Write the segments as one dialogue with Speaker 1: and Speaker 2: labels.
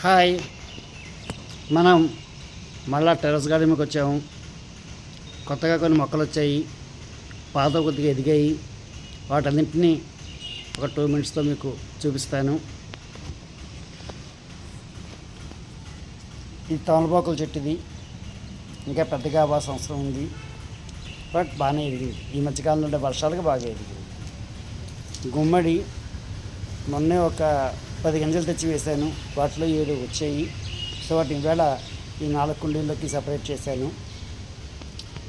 Speaker 1: Hi. మనం మళ్ళా terrace గార్డెన్కి వచ్చాము. కొత్తగా కొన్ని మొక్కలు వచ్చాయి. పాత కొద్దిగా ఎదిగాయి. వాటన్నింటినీ ఒక టూ మినిట్స్తో మీకు చూపిస్తాను. ఇది తమలపాకుల చెట్టుది. ఇంకా పెద్దగా అవ్వాల్సిన అవసరం ఉంది. బట్ బాగానే ఎదిగింది. ఈ మధ్యకాలంలో ఉండే వర్షాలకు బాగా ఎదిగింది. గుమ్మడి మొన్నే ఒక పది గింజలు తెచ్చి వేశాను. వాటిలో ఏడు వచ్చాయి. సో వాటిని వేళ ఈ నాలుగు కుండీల్లోకి సపరేట్ చేశాను.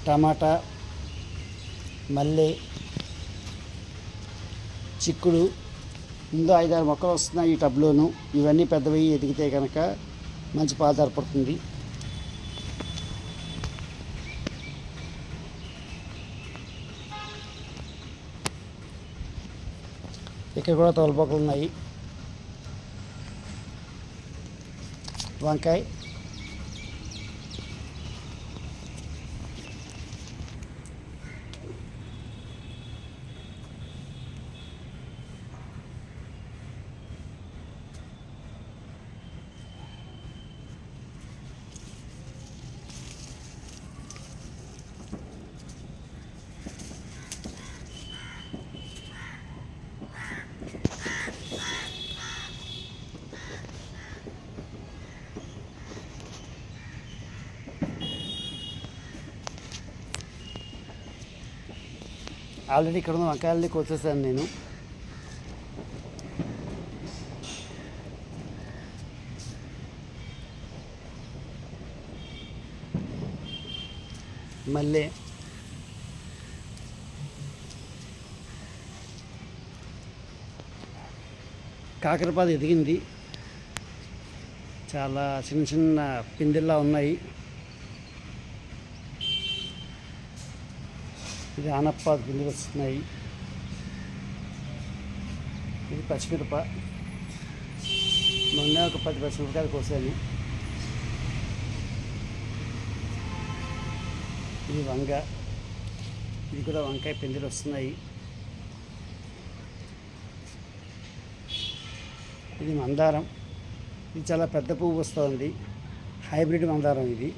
Speaker 1: టమాటా మల్లె చిక్కుడు ఇందులో ఐదారు మొక్కలు వస్తున్నాయి ఈ టబ్లోను. ఇవన్నీ పెద్దవి ఎదిగితే కనుక మంచి పాలు ఏర్పడుతుంది ఇక్కడ కూడా తోలపోకలు ఉన్నాయి. వంకాయ ఆల్రెడీ ఇక్కడ ఉన్న వంకాయలకి వచ్చేసాను నేను. మళ్ళీ కాకరపాదు ఎదిగింది. చాలా చిన్న చిన్న పిందెల్లా ఉన్నాయి. ఇది ఆనప్ప పిందెలు వస్తున్నాయి. ఇది పచ్చిమిరప. మొన్న ఒక పది పచ్చిమిరపకాయలు కోసాను. ఇది వంగ. ఇది కూడా వంకాయ పిందెలు వస్తున్నాయి. ఇది మందారం. ఇది చాలా పెద్ద పువ్వు వస్తుంది. హైబ్రిడ్ మందారం ఇది.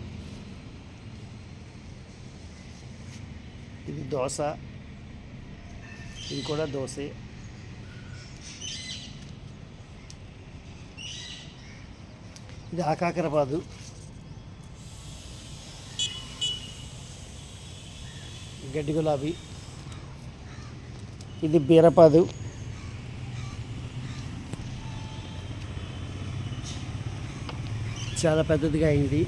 Speaker 1: ఇది దోశ. ఇది కూడా దోశ. ఇది ఆకాకరపాదు. గడ్డి గులాబీ. ఇది బీరపాదు. చాలా పెద్దదిగా అయింది.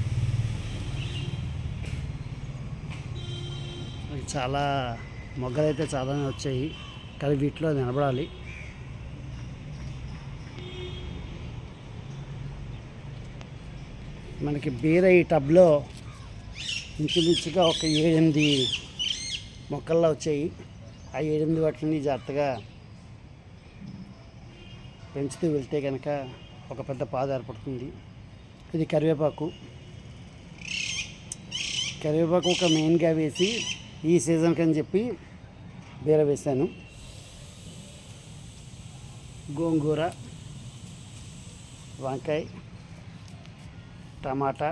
Speaker 1: చాలా మొగ్గలు అయితే చాలానే వచ్చాయి కానీ వీటిలో నిలబడాలి. మనకి బీర ఈ టబ్లో ఇంచుమించుగా ఒక ఏడెనిమిది మొక్కల్లో వచ్చాయి. ఆ ఏడెనిమిది వాటిని జాగ్రత్తగా పెంచుతూ వెళ్తే కనుక ఒక పెద్ద పాద ఏర్పడుతుంది. ఇది కరివేపాకు. కరివేపాకు ఒక మెయిన్గా వేసి ఈ సీజన్కి అని చెప్పి బీర వేశాను. గోంగూర వంకాయ టమాటా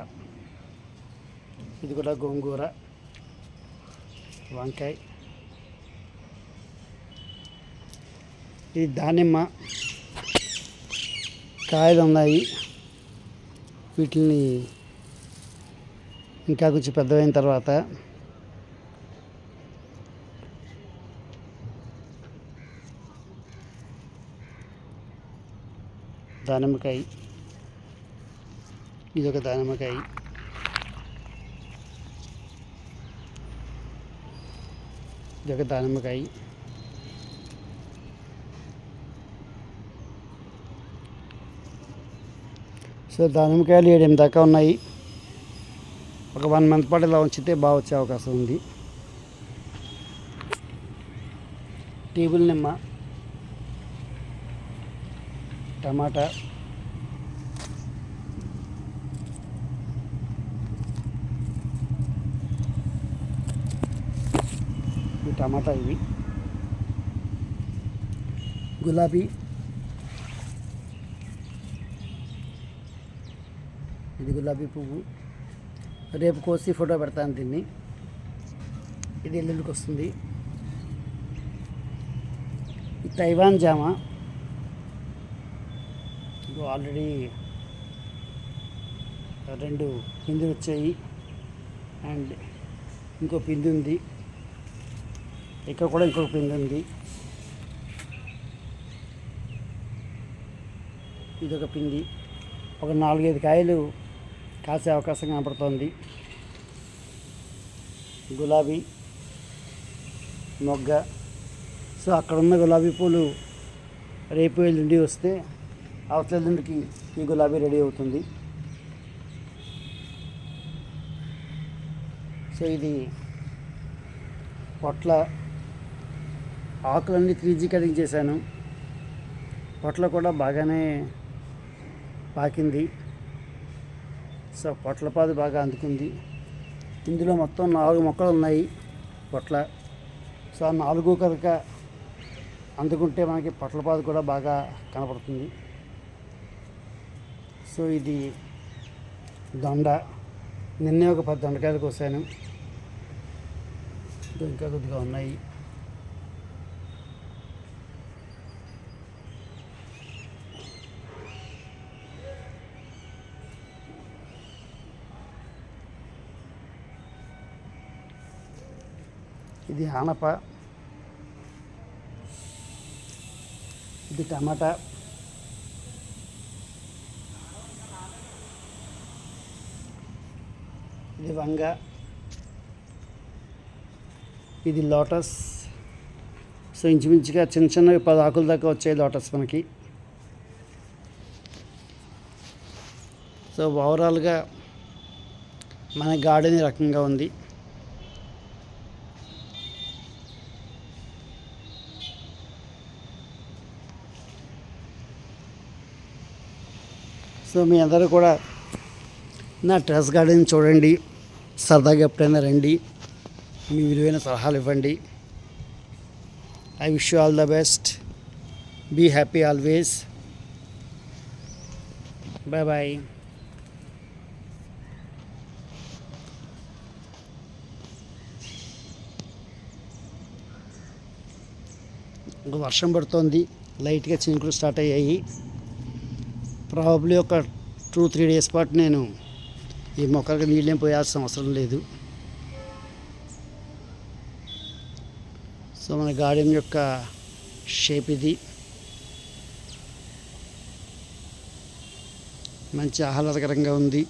Speaker 1: ఇది కూడా గోంగూర వంకాయ. ఇది దానిమ్మ కాయలు ఉన్నాయి. వీటిని ఇంకా కొంచెం పెద్దవైన తర్వాత దానిమ్మకాయ. ఇది ఒక దానిమ్మకాయ. ఇది ఒక దానిమ్మకాయ. సో దానిమ్మకాయలు ఏడెనిమిది దాకా ఉన్నాయి. ఒక వన్ మంత్ పాటు ఇలా ఉంచితే బాగా వచ్చే అవకాశం ఉంది. టేబుల్ నిమ్మ. టమాటా. ఈ టమాటా ఇవి. గులాబీ. ఇది గులాబీ పువ్వు. రేపు కోసి ఫోటో పెడతాను దీన్ని. ఇది ఎల్లుండికి వస్తుంది తైవాన్ జామ. ఆల్రెడీ రెండు పిందులు వచ్చాయి. అండ్ ఇంకో పిందు ఉంది. ఇక్కడ కూడా ఇంకొక పిండి ఉంది. ఇదొక పిండి ఒక నాలుగైదు కాయలు కాసే అవకాశం కనపడుతోంది. గులాబీ మొగ్గ. సో అక్కడ ఉన్న గులాబీ పూలు రేపు ఎల్లుండి వస్తే అవతల ఈ గులాబీ రెడీ అవుతుంది. సో ఇది పొట్ల ఆకులన్నీ త్రీ జీ కటింగ్ చేశాను. పొట్ల కూడా బాగానే పాకింది. సో పొట్లపాదు బాగా అందుకుంది. ఇందులో మొత్తం నాలుగు మొక్కలు ఉన్నాయి పొట్ల. సో నాలుగు కనుక అందుకుంటే మనకి పొట్లపాదు కూడా బాగా కనపడుతుంది. సో ఇది దొండ. నిన్నే ఒక పది దొండకాయలు కోసాను. ఇంకా కొద్దిగా ఉన్నాయి. ఇది ఆనప. ఇది టమాటా. ఇది వంగ ఇది లోటస్. సో ఇంచుమించుగా చిన్న చిన్నవి పది ఆకుల దాకా వచ్చాయి లోటస్ మనకి. సో ఓవరాల్గా మన గార్డెన్ రకంగా ఉంది. సో మీ అందరూ కూడా నా టెరస్ గార్డెన్ చూడండి. సరదాగా ఎప్పుడైనా రండి. మీ విలువైన సలహాలు ఇవ్వండి. I wish you all the best be happy always bye bye వర్షం పడుతోంది. లైట్గా చినుకులు స్టార్ట్ అయ్యాయి. ప్రాబ్లీ ఒక టూ త్రీ డేస్ పాటు నేను ఈ మొక్కలకి నీళ్ళేం పోయాల్సిన అవసరం లేదు. సో మన గార్డెన్ యొక్క షేప్ ఇది. మంచి ఆహ్లాదకరంగా ఉంది.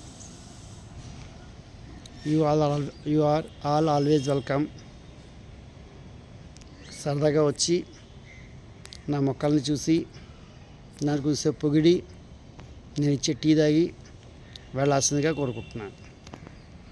Speaker 1: You all you are all always welcome. సరదాగా వచ్చి నా మొక్కల్ని చూసి నాకు చూసే పొగిడి నేను ఇచ్చే టీ తాగి వెళ్ళాల్సిందిగా కోరుకుంటున్నాను.